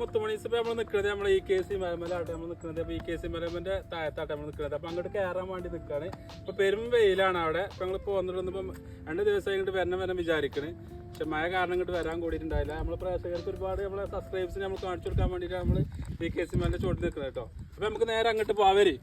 മുത്തുമണീസ് സഭ നമ്മൾ നിൽക്കുന്നത് നമ്മൾ ഈ കെ സി മലമലാട്ടെ നമ്മൾ നിൽക്കുന്നത് അപ്പോൾ ഈ കെ സി മലമന്റെ താഴത്താട്ടെ നമ്മൾ നിൽക്കുന്നത് അപ്പോൾ അങ്ങോട്ട് കയറാൻ വേണ്ടി നിൽക്കുകയാണ് ഇപ്പോൾ പെരും വെയിലാണ് അവിടെ. ഇപ്പൊ ഞങ്ങൾ പോന്നിട്ട് ഇപ്പം രണ്ട് ദിവസം ഇങ്ങോട്ട് വരണം വരണം വിചാരിക്കണേ. പക്ഷെ മഴ കാരണം ഇങ്ങോട്ട് വരാൻ കൂടിയിട്ടുണ്ടായില്ല. നമ്മൾ പ്രേക്ഷകർക്ക് ഒരുപാട് നമ്മളെ സബ്സ്ക്രൈബ്സിനെ നമ്മൾ കാണിച്ചു കൊടുക്കാൻ വേണ്ടിയിട്ടാണ് നമ്മൾ ഈ കെ സി മലന്റെ ചോട്ടിൽ നിൽക്കുന്നത് കേട്ടോ. അപ്പോൾ നമുക്ക് നേരെ അങ്ങോട്ട് പോവര്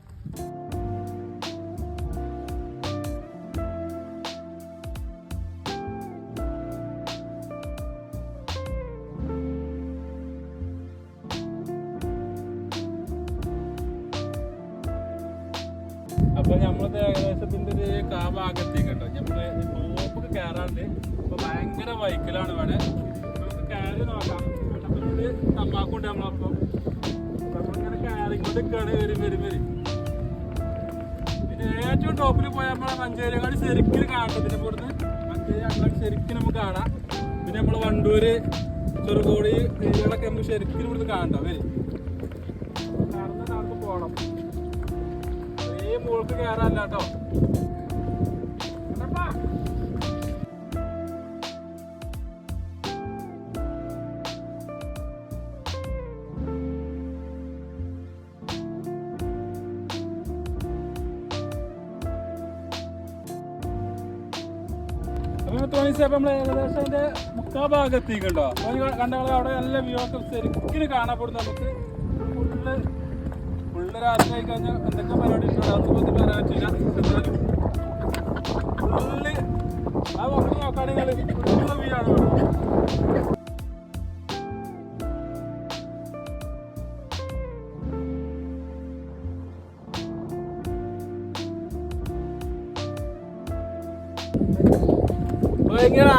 അപ്പൊ നമ്മളത് ഏകദേശം ഇതിന്റെ ഒരു കാ ഭാഗത്തേക്ക് കേട്ടോ നമ്മൾ ടോപ്പിൽ കയറാണ്ട് ഇപ്പൊ ഭയങ്കര വൈക്കലാണ് ഇവിടെ. നമുക്ക് കയറി നോക്കാം. ഇവിടെ തമ്മാക്കുണ്ട് നമ്മളപ്പം. നമ്മളിങ്ങനെ കയറിക്കൊണ്ട് നിൽക്കുകയാണ് വരും വരും വരും പിന്നെ ഏറ്റവും ടോപ്പിൽ പോയാൽ നമ്മളെ മഞ്ചേരിക്കാട് ശരിക്കും കാണാം ഇതിന്റെ പുറത്ത് മഞ്ചേരി അങ്ങോട്ട് ശരിക്കും നമുക്ക് കാണാം. പിന്നെ നമ്മൾ വണ്ടൂര് ചെറുകോടി ഏരിയകളൊക്കെ നമുക്ക് ശരിക്കും ഇവിടുന്ന് കാണണ്ട വരും. നടന്ന് നടന്ന് പോകണം ഈ മുകൾക്ക് കയറാല്ല കേട്ടോ. അപ്പൊ തോന്നിച്ച അപ്പൊ ഏകദേശം അതിന്റെ മുക്കാ ഭാഗത്തേക്കുണ്ടോ കണ്ടോ അവിടെ നല്ല വ്യൂ ഒക്കെ ശരിക്കും കാണപ്പെടുന്നു നമുക്ക് ഫുള്ള് രാത്രി കഴിഞ്ഞാൽ എന്തൊക്കെ പരിപാടി ഉണ്ടോ അതൊന്നും പറ്റി പറയാൻ പറ്റില്ല എന്നാലും ഫുള്ള് ആ വർക്ക് നോക്കുകയാണെങ്കിൽ ഇവിടെ.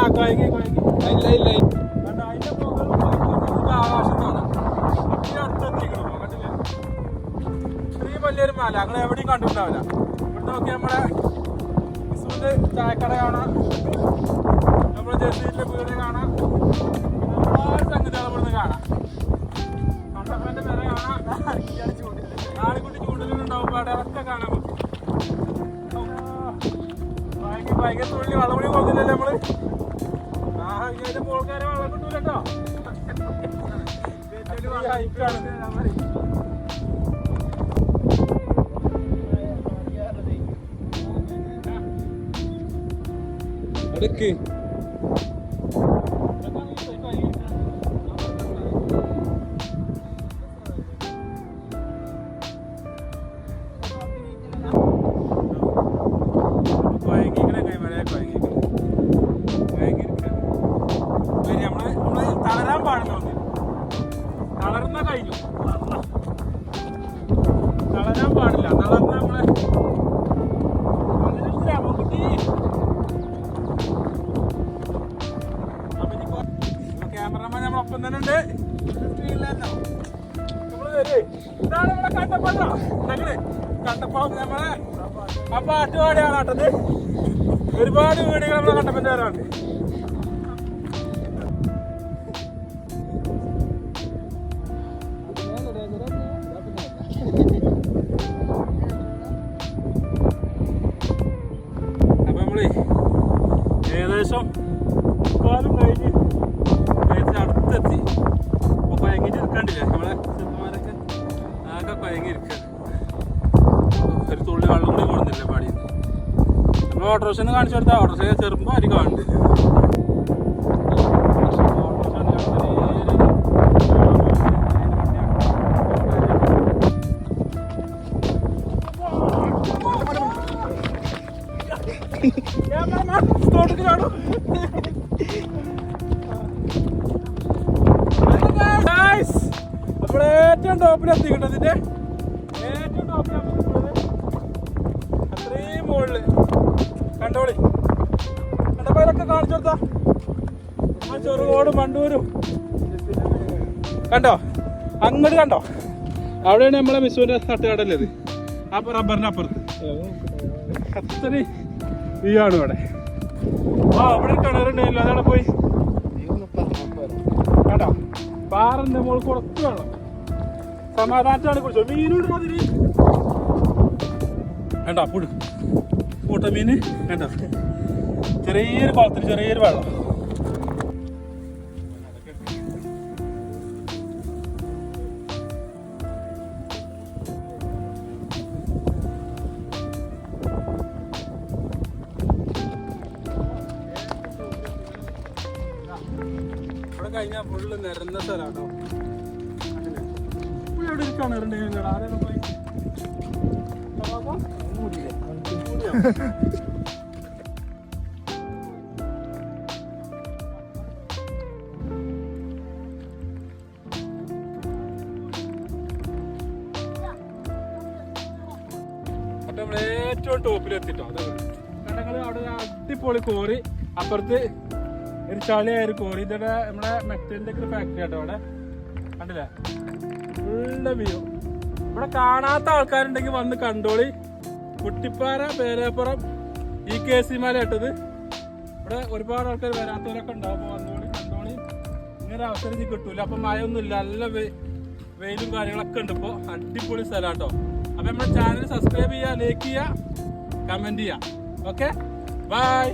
കൊയങ്ങി കൊയങ്ങി ഇല്ല ഇല്ല. മല ഞങ്ങൾ എവിടെയും കണ്ടിട്ടുണ്ടാവില്ല. ഇവിടെ നോക്കി നമ്മുടെ വിസുവിന്റെ ചായക്കട കാണാം നമ്മുടെ ജസീലിന്റെ വീട് കാണാം. ഒരുപാട് സംഗതികൾ ഇവിടുന്ന് കാണാം. കണ്ടപ്പന്റെ വില കാണാം. നാലുകുട്ടി ചൂണ്ടിലുണ്ടാവും അവിടെ അതൊക്കെ കാണാൻ പറ്റും. ഭയങ്കര ഭയങ്കര തുള്ളി വെള്ളം പോകുന്നില്ലല്ലേ നമ്മൾ. ആ ഇതിന്റെ പോൾക്കാരെ വെള്ളം കിട്ടൂല കേട്ടോ അടുക്ക് വരേ. ഇതാണ് നമ്മളെ ഒരുപാട് വീടുകൾ നമ്മളെ കണ്ടപ്പന്റെ വരാറുണ്ട്. അപ്പൊ നമ്മളെ ഏകദേശം കാലം കഴിഞ്ഞ് ഏകദേശം അടുത്തെത്തി അപ്പൊ കൊയങ്ങിട്ട് ഇരിക്കണ്ടില്ലേ നമ്മളെ ചെറുപ്പന്മാരൊക്കെ ആകെ കൊയങ്ങി ഇരിക്കുക ഒരു തുള്ളി വെള്ളം കൂടി കൊടുന്നില്ല പാടിയിൽ നമ്മൾ ഓട്ടോറിക്ഷ കാണിച്ചു കൊടുത്താൽ ഓട്ടോറിക്ഷ ചെറുപ്പം അരി കാണുന്നുണ്ട് ഏറ്റവും ടോപ്പിൽ എത്തിക്കിട്ടതിന്റെ ഏറ്റവും ടോപ്പിൽ അത്രയും മുകളിൽ. കണ്ടോളി. കണ്ടപ്പോ ഇതൊക്കെ കാണിച്ചു കൊടുത്താ. ആ ചെറുകോടും വണ്ടൂരും കണ്ടോ? അങ്ങോട്ട് കണ്ടോ? അവിടെയാണ് നമ്മളെ മിസ്സൂരിന്റെ തട്ടുകടല്ലത് ആ റബ്ബറിന്റെ അപ്പുറത്ത്. അത്രയും വ്യൂ ആണ് ഇവിടെ. ആ അവിടെ കിണറുണ്ടായില്ല അതവിടെ പോയി. കണ്ടോ? പാറന്റെ മുകളിൽ കുറച്ച് വെള്ളം സമാധാനത്തിലാണ് കുടിച്ചത് മീനോട് മതി വേണ്ട പുഴു കൂട്ട മീന് വേണ്ട. ചെറിയൊരു കുളത്തിൽ ചെറിയൊരു വെള്ളം. കഴിഞ്ഞാൽ ഫുള്ള് നിരന്ന സ്ഥലം കേട്ടോ ഇവിടെ ഏറ്റവും കടകൾ അവിടെ അടിപൊളി കോറി അപ്പുറത്ത് ഒരു ചളിയായ ഒരു കോറി ഇതോടെ നമ്മുടെ മെറ്റലിന്റെ ഒക്കെ ഫാക്ടറി ആട്ടോ അവിടെ. കണ്ടില്ലേ? ഫുള്ള് വ്യൂ ഇവിടെ കാണാത്ത ആൾക്കാരുണ്ടെങ്കിൽ വന്ന് കണ്ടോളി. Kuttippara Perappuram E K C മലയിട്ടത് ഇവിടെ ഒരുപാട് ആൾക്കാർ വരാത്തവരൊക്കെ ഉണ്ടാവും. അപ്പൊ വന്നോളി കണ്ടോളി. ഇങ്ങനെ അവസരം ഇനി കിട്ടൂല. അപ്പൊ മഴയൊന്നുമില്ല നല്ല വെയിലും കാര്യങ്ങളൊക്കെ ഉണ്ട് ഇപ്പൊ. അടിപൊളി സ്ഥലം കേട്ടോ അപ്പൊ നമ്മുടെ ചാനൽ സബ്സ്ക്രൈബ് ചെയ്യുക ലൈക്ക് ചെയ്യുക കമന്റ് ചെയ്യുക ഓക്കെ ബൈ